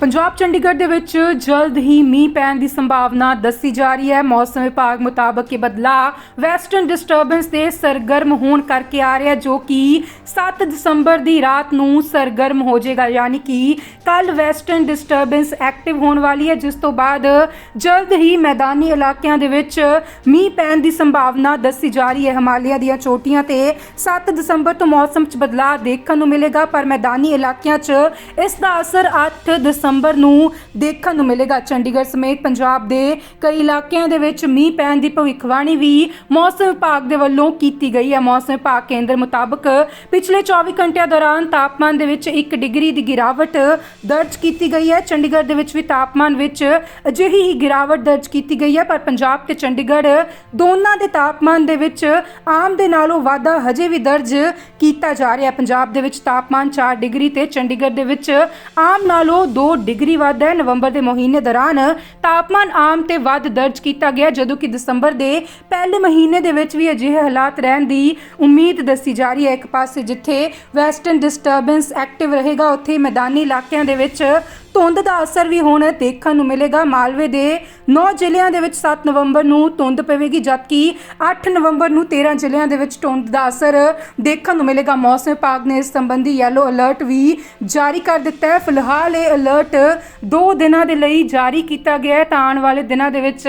ਪੰਜਾਬ ਚੰਡੀਗੜ੍ਹ ਦੇ ਵਿੱਚ ਜਲਦ ਹੀ ਮੀਂਹ ਪੈਣ ਦੀ ਸੰਭਾਵਨਾ ਦੱਸੀ ਜਾ ਰਹੀ ਹੈ। ਮੌਸਮ ਵਿਭਾਗ ਮੁਤਾਬਕ ਇਹ ਬਦਲਾਅ ਵੈਸਟਰਨ ਡਿਸਟਰਬੈਂਸ ਦੇ ਸਰਗਰਮ ਹੋਣ ਕਰਕੇ ਆ ਰਿਹਾ ਜੋ ਕਿ 7 ਦਸੰਬਰ ਦੀ ਰਾਤ ਨੂੰ ਸਰਗਰਮ ਹੋ ਜਾਏਗਾ। ਯਾਨੀ ਕਿ ਕੱਲ ਵੈਸਟਰਨ ਡਿਸਟਰਬੈਂਸ ਐਕਟਿਵ ਹੋਣ ਵਾਲੀ ਹੈ, ਜਿਸ ਤੋਂ ਬਾਅਦ ਜਲਦ ਹੀ ਮੈਦਾਨੀ ਇਲਾਕਿਆਂ ਦੇ ਵਿੱਚ ਮੀਂਹ ਪੈਣ ਦੀ ਸੰਭਾਵਨਾ ਦੱਸੀ ਜਾ ਰਹੀ ਹੈ। ਹਿਮਾਲਿਆ ਦੀਆਂ ਚੋਟੀਆਂ ਤੇ 7 ਦਸੰਬਰ ਤੋਂ ਮੌਸਮ 'ਚ ਬਦਲਾਅ ਦੇਖਣ ਨੂੰ ਮਿਲੇਗਾ, ਪਰ ਮੈਦਾਨੀ ਇਲਾਕਿਆਂ 'ਚ ਇਸ ਦਾ ਅਸਰ 8 ਦਸੰਬਰ ਨੂੰ ਦੇਖਣ ਨੂੰ ਮਿਲੇਗਾ। ਚੰਡੀਗੜ੍ਹ ਸਮੇਤ ਪੰਜਾਬ ਦੇ ਕਈ ਇਲਾਕਿਆਂ ਦੇ ਵਿੱਚ ਮੀਂਹ ਪੈਣ ਦੀ ਭਵਿੱਖਬਾਣੀ ਵੀ ਮੌਸਮ ਵਿਭਾਗ ਦੇ ਵੱਲੋਂ ਕੀਤੀ ਗਈ ਹੈ। ਮੌਸਮ ਵਿਭਾਗ ਕੇਂਦਰ ਮੁਤਾਬਕ ਪਿਛਲੇ 24 ਘੰਟਿਆਂ ਦੌਰਾਨ ਤਾਪਮਾਨ ਦੇ ਵਿੱਚ 1 ਡਿਗਰੀ ਦੀ ਗਿਰਾਵਟ ਦਰਜ ਕੀਤੀ ਗਈ ਹੈ। ਚੰਡੀਗੜ੍ਹ ਦੇ ਵਿੱਚ ਵੀ ਤਾਪਮਾਨ ਵਿੱਚ ਅਜਿਹੀ ਹੀ ਗਿਰਾਵਟ ਦਰਜ ਕੀਤੀ ਗਈ ਹੈ, ਪਰ ਪੰਜਾਬ ਤੇ ਚੰਡੀਗੜ੍ਹ ਦੋਨਾਂ ਦੇ ਤਾਪਮਾਨ ਦੇ ਵਿੱਚ ਆਮ ਦੇ ਨਾਲੋਂ ਵਾਧਾ ਹਜੇ ਵੀ ਦਰਜ ਕੀਤਾ ਜਾ ਰਿਹਾ ਪੰਜਾਬ ਦੇ ਵਿੱਚ ਤਾਪਮਾਨ 4 ਡਿਗਰੀ ਤੇ ਚੰਡੀਗੜ੍ਹ ਦੇ ਵਿੱਚ ਆਮ ਨਾਲੋਂ 2 ਡਿਗਰੀ ਵੱਧ ਹੈ। ਨਵੰਬਰ ਦੇ ਮਹੀਨੇ ਦੌਰਾਨ ਤਾਪਮਾਨ ਆਮ ਤੇ ਵੱਧ ਦਰਜ ਕੀਤਾ ਗਿਆ, ਜਦੋਂ ਕਿ ਦਸੰਬਰ ਦੇ ਪਹਿਲੇ ਮਹੀਨੇ ਦੇ ਵਿੱਚ ਵੀ ਅਜਿਹੇ ਹਾਲਾਤ ਰਹਿਣ ਦੀ ਉਮੀਦ ਦੱਸੀ ਜਾ ਰਹੀ ਹੈ। ਇੱਕ ਪਾਸੇ ਜਿੱਥੇ ਵੈਸਟਰਨ ਡਿਸਟਰਬੈਂਸ ਐਕਟਿਵ ਰਹੇਗਾ, ਉੱਥੇ ਮੈਦਾਨੀ ਇਲਾਕਿਆਂ ਦੇ ਵਿੱਚ ਧੁੰਦ ਦਾ ਅਸਰ ਵੀ ਹੁਣ ਦੇਖਣ ਨੂੰ ਮਿਲੇਗਾ। ਮਾਲਵੇ ਦੇ 9 ਜ਼ਿਲ੍ਹਿਆਂ ਦੇ ਵਿੱਚ 7 ਨਵੰਬਰ ਨੂੰ ਧੁੰਦ ਪਵੇਗੀ, ਜਦਕਿ 8 ਨਵੰਬਰ ਨੂੰ 13 ਜ਼ਿਲ੍ਹਿਆਂ ਦੇ ਵਿੱਚ ਧੁੰਦ ਦਾ ਅਸਰ ਦੇਖਣ ਨੂੰ ਮਿਲੇਗਾ। ਮੌਸਮ ਵਿਭਾਗ ਨੇ ਇਸ ਸੰਬੰਧੀ ਯੈਲੋ ਅਲਰਟ ਵੀ ਜਾਰੀ ਕਰ ਦਿੱਤਾ ਹੈ। ਫਿਲਹਾਲ ਇਹ ਅਲਰਟ 2 ਦਿਨਾਂ ਦੇ ਲਈ ਜਾਰੀ ਕੀਤਾ ਗਿਆ ਹੈ। ਤਾਂ ਆਉਣ ਵਾਲੇ ਦਿਨਾਂ ਦੇ ਵਿੱਚ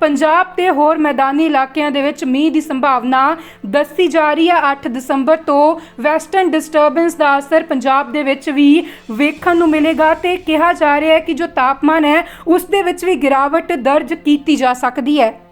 ਪੰਜਾਬ ਤੇ ਹੋਰ ਮੈਦਾਨੀ ਇਲਾਕਿਆਂ ਦੇ ਵਿੱਚ ਮੀਂਹ ਦੀ ਸੰਭਾਵਨਾ ਦੱਸੀ ਜਾ ਰਹੀ ਹੈ। 8 ਦਸੰਬਰ ਤੋਂ ਵੈਸਟਰਨ ਡਿਸਟਰਬੈਂਸ ਦਾ ਅਸਰ ਪੰਜਾਬ ਦੇ ਵਿੱਚ ਵੀ ਵੇਖਣ ਨੂੰ ਮਿਲੇਗਾ ਤੇ ਕਿਹਾ ਜਾ ਰਿਹਾ ਹੈ ਕਿ ਜੋ ਤਾਪਮਾਨ ਹੈ, ਉਸ ਦੇ ਵਿੱਚ ਵੀ ਗਿਰਾਵਟ ਦਰਜ ਕੀਤੀ ਜਾ ਸਕਦੀ ਹੈ।